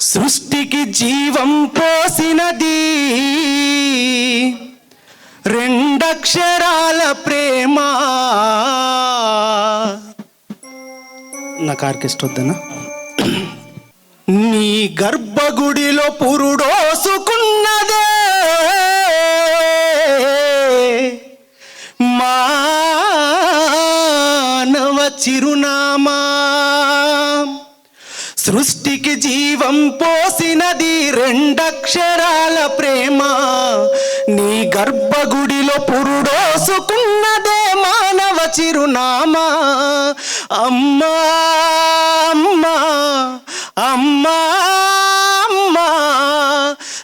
సృష్టికి జీవం పోసినది. రెండక్షరాల ప్రేమ. నాకు ఆర్కెస్ట్రా వద్దనా నీ గర్భగుడిలో పురుడోసుకున్నదే. మానవ చిరునామా. సృష్టికి జీవం పోసినది రెండక్షరాల ప్రేమ. నీ గర్భగుడిలో పురుడోసుకున్నదే మానవ చిరునామా. అమ్మా అమ్మా అమ్మా అమ్మా.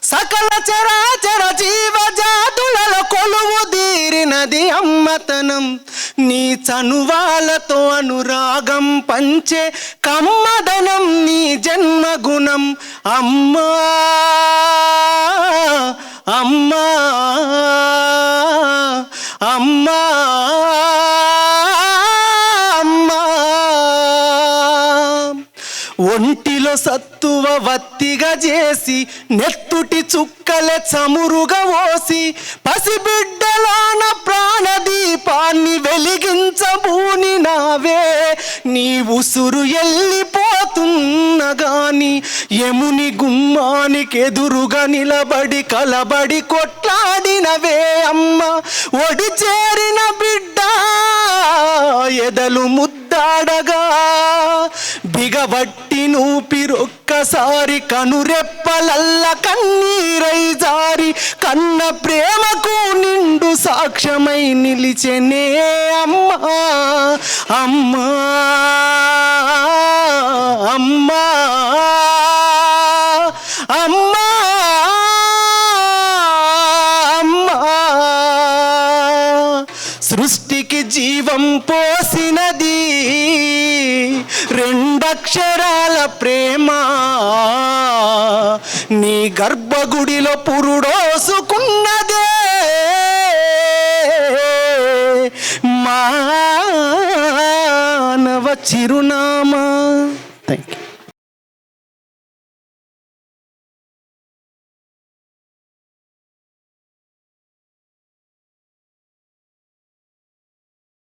సకల చరాచర జీవజాతులలో కొలువు తీరినది అమ్మతనం. నీ చనువాలతో అనురాగం పంచే కమ్మద అమ్మా అమ్మా అమ్మా అమ్మా. ఒంటిలో సత్తువ వత్తిగా చేసి నెత్తుటి చుక్కలే చమురుగా ఓసి పసిబిడ్డలాన ప్రాణదీపాన్ని వెలిగించబూని నావే నీ ఉసురు ఎల్లిపోతున్నగా యముని గుమ్మానికి ఎదురుగా నిలబడి కలబడి కొట్లాడినవే అమ్మ. ఒడి చేరిన బిడ్డ ఎదలు ముద్దాడగా. బిగబట్టి నూపిరొక్కసారి కనురెప్పలల్ల కన్నీరై జారి కన్న ప్రేమకు నిండు సాక్ష్యమై నిలిచెనే అమ్మా అమ్మా. అమ్మా అమ్మా. జీవం పోసినది. రెండక్షరాల ప్రేమ. నీ గర్భగుడిలో పురుడోసుకున్నదే. మానవ చిరునామా. Thank you